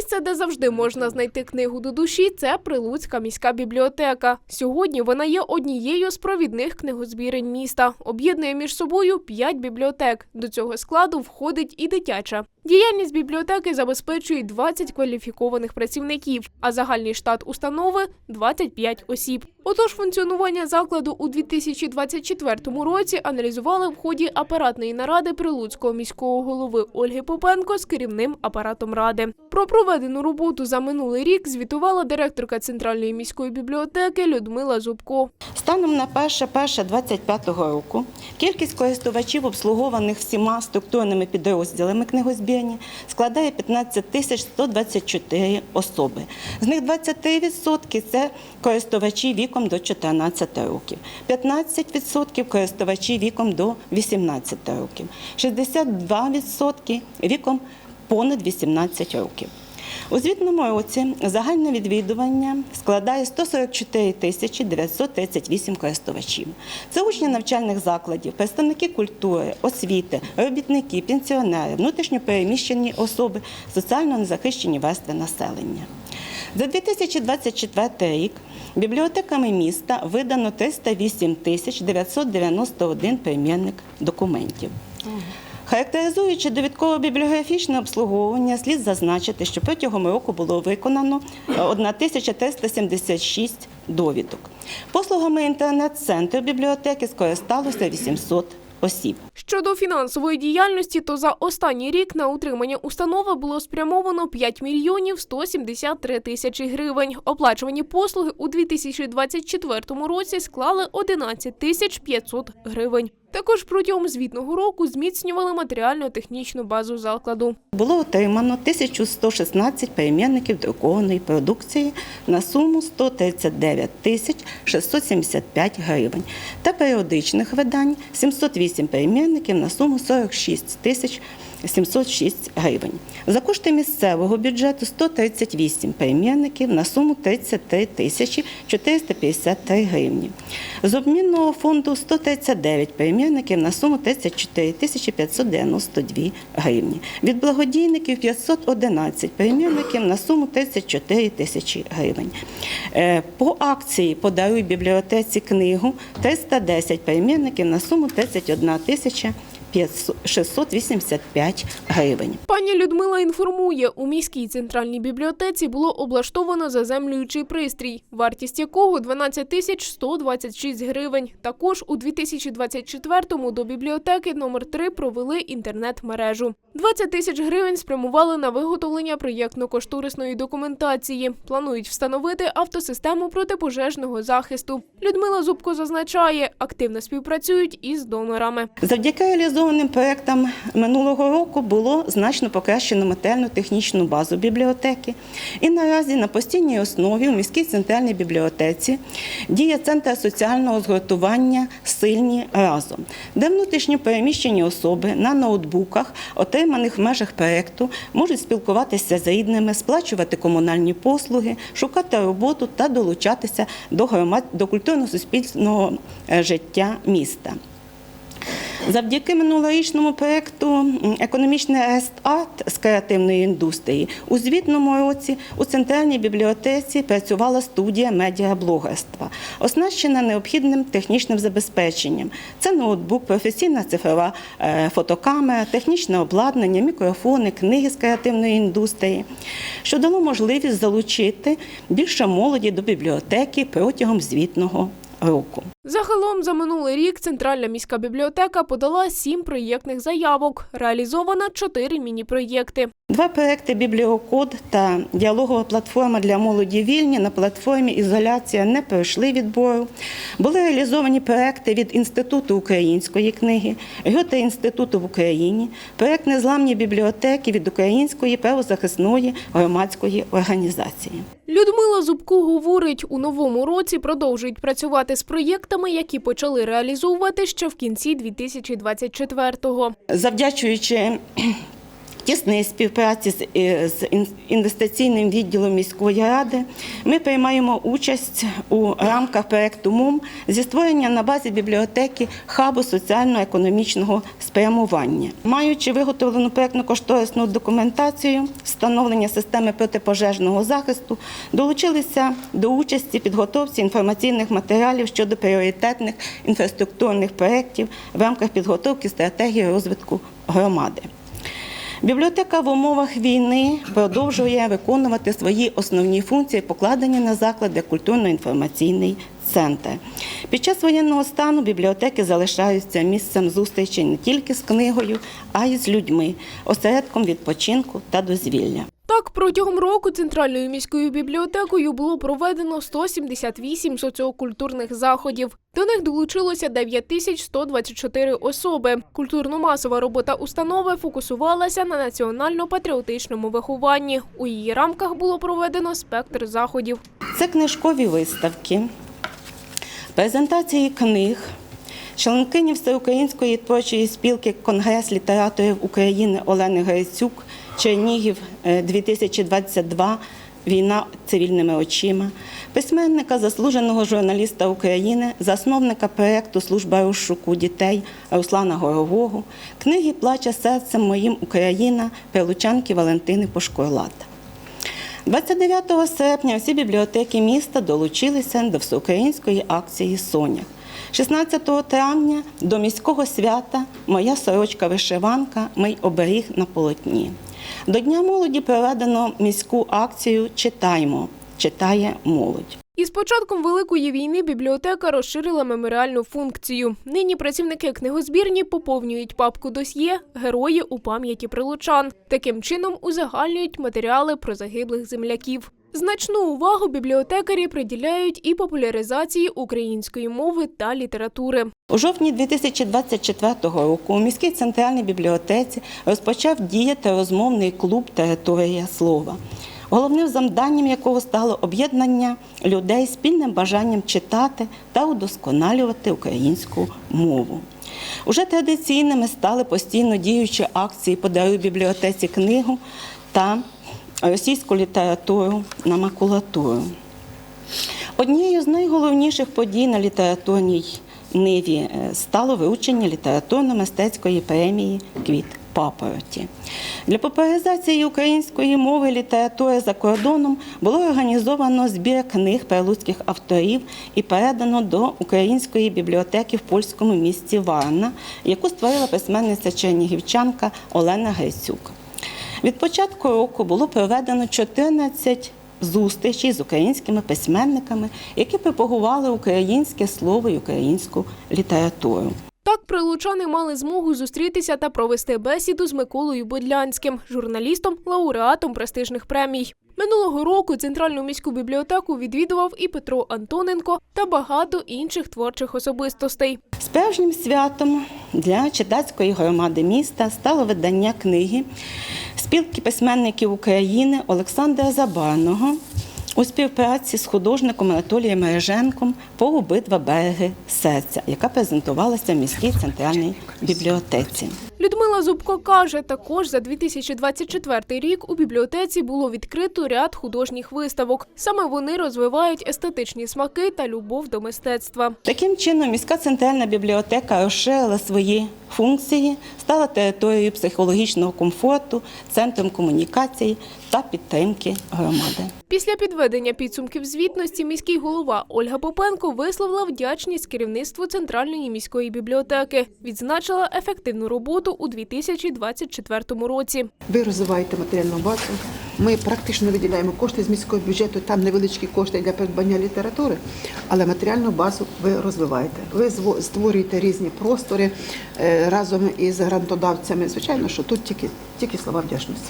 Місце, де завжди можна знайти книгу до душі, це Прилуцька міська бібліотека. Сьогодні вона є однією з провідних книгозбірень міста. Об'єднує між собою п'ять бібліотек. До цього складу входить і дитяча. Діяльність бібліотеки забезпечує 20 кваліфікованих працівників, а загальний штат установи 25 осіб. Отож, функціонування закладу у 2024 році аналізували в ході апаратної наради Прилуцького міського голови Ольги Попенко з керівним апаратом ради. Про проведену роботу за минулий рік звітувала директорка центральної міської бібліотеки Людмила Зубко. Станом на 1.1.25 року кількість користувачів, обслугованих всіма структурними підрозділами книгозбірні, складає 15 тисяч 124 особи. З них 23% – це користувачі віком до 14 років, 15% – користувачі віком до 18 років, 62% – віком понад 18 років. У звітному році загальне відвідування складає 144 тисячі 938 користувачів. Це учні навчальних закладів, представники культури, освіти, робітники, пенсіонери, внутрішньопереміщені особи, соціально незахищені верстви населення. За 2024 рік бібліотеками міста видано 308 тисяч 991 примірник документів. Характеризуючи довідково-бібліографічне обслуговування, слід зазначити, що протягом року було виконано е, 1376 довідок. Послугами інтернет-центру бібліотеки скористалося 800 осіб. Щодо фінансової діяльності, то за останній рік на утримання установи було спрямовано 5 мільйонів 173 тисячі гривень. Оплачувані послуги у 2024 році склали 11 тисяч 500 гривень. Також протягом звітного року зміцнювали матеріально-технічну базу закладу. Було отримано 1116 перемінників друкованої продукції на суму 139 тисяч 675 гривень та періодичних видань 708 перемінників на суму 46 тисяч 706 гривень. За кошти місцевого бюджету 138 перемінників на суму 33 тисячі 453 гривні. З обмінного фонду 139 перемінників на суму 34 тисячі 592 гривні. Від благодійників 511 перемінників на суму 34 тисячі гривень. Е, По акції «Подаруй бібліотеці книгу» 310 перемінників на суму 31 тисяча 685 гривень. Пані Людмила інформує, у міській центральній бібліотеці було облаштовано заземлюючий пристрій, вартість якого 12 тисяч 126 гривень. Також у 2024-му до бібліотеки номер 3 провели інтернет-мережу. 20 тисяч гривень спрямували на виготовлення проєктно-кошторисної документації. Планують встановити автосистему протипожежного захисту. Людмила Зубко зазначає, активно співпрацюють із донорами. Завдяки реалізованим проектам минулого року було значно покращено матеріально-технічну базу бібліотеки. І наразі на постійній основі у міській центральній бібліотеці діє центр соціального згуртування Сильні разом, де внутрішньо переміщені особи на ноутбуках, отриманих в межах проекту, можуть спілкуватися з рідними, сплачувати комунальні послуги, шукати роботу та долучатися до громад до культурно-суспільного е, життя міста. Завдяки минулорічному проєкту «Економічний рест-арт» з креативної індустрії у звітному році у центральній бібліотеці працювала студія медіаблогерства, оснащена необхідним технічним забезпеченням. Це ноутбук, професійна цифрова е, фотокамера, технічне обладнання, мікрофони, книги з креативної індустрії, що дало можливість залучити більше молоді до бібліотеки протягом звітного року. Загалом за минулий рік Центральна міська бібліотека подала сім проєктних заявок. Реалізовано чотири міні-проєкти. Два проекти Бібліокод та діалогова платформа для молоді вільні на платформі Ізоляція не пройшли відбору. Були реалізовані проекти від Інституту української книги, Гьоте інституту в Україні, проект Незламні бібліотеки від Української правозахисної громадської організації. Людмила Зубко говорить, у новому році продовжують працювати з проєктами, які почали реалізовувати ще в кінці 2024-го. Завдячуючи В тісній співпраці з, е, інвестиційним відділом міської ради ми приймаємо участь у рамках проекту МУМ зі створення на базі бібліотеки хабу соціально-економічного спрямування. Маючи виготовлену проектно-кошторисну документацію, встановлення системи протипожежного захисту, долучилися до участі підготовці інформаційних матеріалів щодо пріоритетних інфраструктурних проєктів в рамках підготовки стратегії розвитку громади. Бібліотека в умовах війни продовжує виконувати свої основні функції, покладені на заклади культурно-інформаційний центр. Під час воєнного стану бібліотеки залишаються місцем зустрічі не тільки з книгою, а й з людьми, осередком відпочинку та дозвілля. Протягом року центральною міською бібліотекою було проведено 178 соціокультурних заходів. До них долучилося 9124 особи. Культурно-масова робота установи фокусувалася на національно-патріотичному вихованні. У її рамках було проведено спектр заходів. Це книжкові виставки, презентації книг, членкині Всеукраїнської творчої спілки Конгрес літераторів України Олени Грицюк, Чернігів е, 2022. Війна цивільними очима, письменника, заслуженого журналіста України, засновника проєкту Служба розшуку дітей Руслана Горового, книги Плаче серцем моїм Україна Прилучанки Валентини Пошкорлата. 29 серпня всі бібліотеки міста долучилися до всеукраїнської акції Сонях. 16 травня до міського свята Моя сорочка вишиванка Мий оберіг на полотні. До Дня молоді проведено міську акцію Читаймо. Читає молодь. Із початком Великої війни бібліотека розширила меморіальну функцію. Нині працівники книгозбірні поповнюють папку досьє Герої у пам'яті прилучан. Таким чином узагальнюють матеріали про загиблих земляків. Значну увагу бібліотекарі приділяють і популяризації української мови та літератури. У жовтні 2024 року у міській центральній бібліотеці розпочав діяти розмовний клуб Територія слова, головним завданням якого стало об'єднання людей спільним бажанням читати та удосконалювати українську мову. Уже традиційними стали постійно діючі акції Подаруй бібліотеці книгу та російську літературу на макулатуру. Однією з найголовніших подій на літературній ниві е, стало вручення літературно-мистецької премії Квіт папороті. Для популяризації української мови літератури за кордоном було організовано збір книг прилуцьких авторів і передано до української бібліотеки в польському місті Варна, яку створила письменниця чернігівчанка Олена Грицюк. Від початку року було проведено 14 зустрічей з українськими письменниками, які пропагували українське слово і українську літературу. Так прилучани мали змогу зустрітися та провести бесіду з Миколою Бодлянським, журналістом, лауреатом престижних премій. Минулого року центральну міську бібліотеку відвідував і Петро Антоненко та багато інших творчих особистостей. Справжнім святом для читацької громади міста стало видання книги спілки письменників України Олександра Забарного у співпраці з художником Анатолієм Мереженком по обидва береги серця, яка презентувалася в міській центральній бібліотеці. Людмила Зубко каже, також за 2024 рік у бібліотеці було відкрито ряд художніх виставок. Саме вони розвивають естетичні смаки та любов до мистецтва. Таким чином, міська центральна бібліотека розширила свої функції, стала територією психологічного комфорту, центром комунікації та підтримки громади. Після підведення підсумків звітності міський голова Ольга Попенко висловила вдячність керівництву центральної міської бібліотеки. Відзначила ефективну роботу у 2024 році. Ви розвиваєте матеріальну базу. Ми практично виділяємо кошти з міського бюджету, там невеличкі кошти для придбання літератури, але матеріальну базу ви розвиваєте. Ви створюєте різні простори е, разом із грантодавцями. Звичайно, що тут тільки, тільки слова вдячності.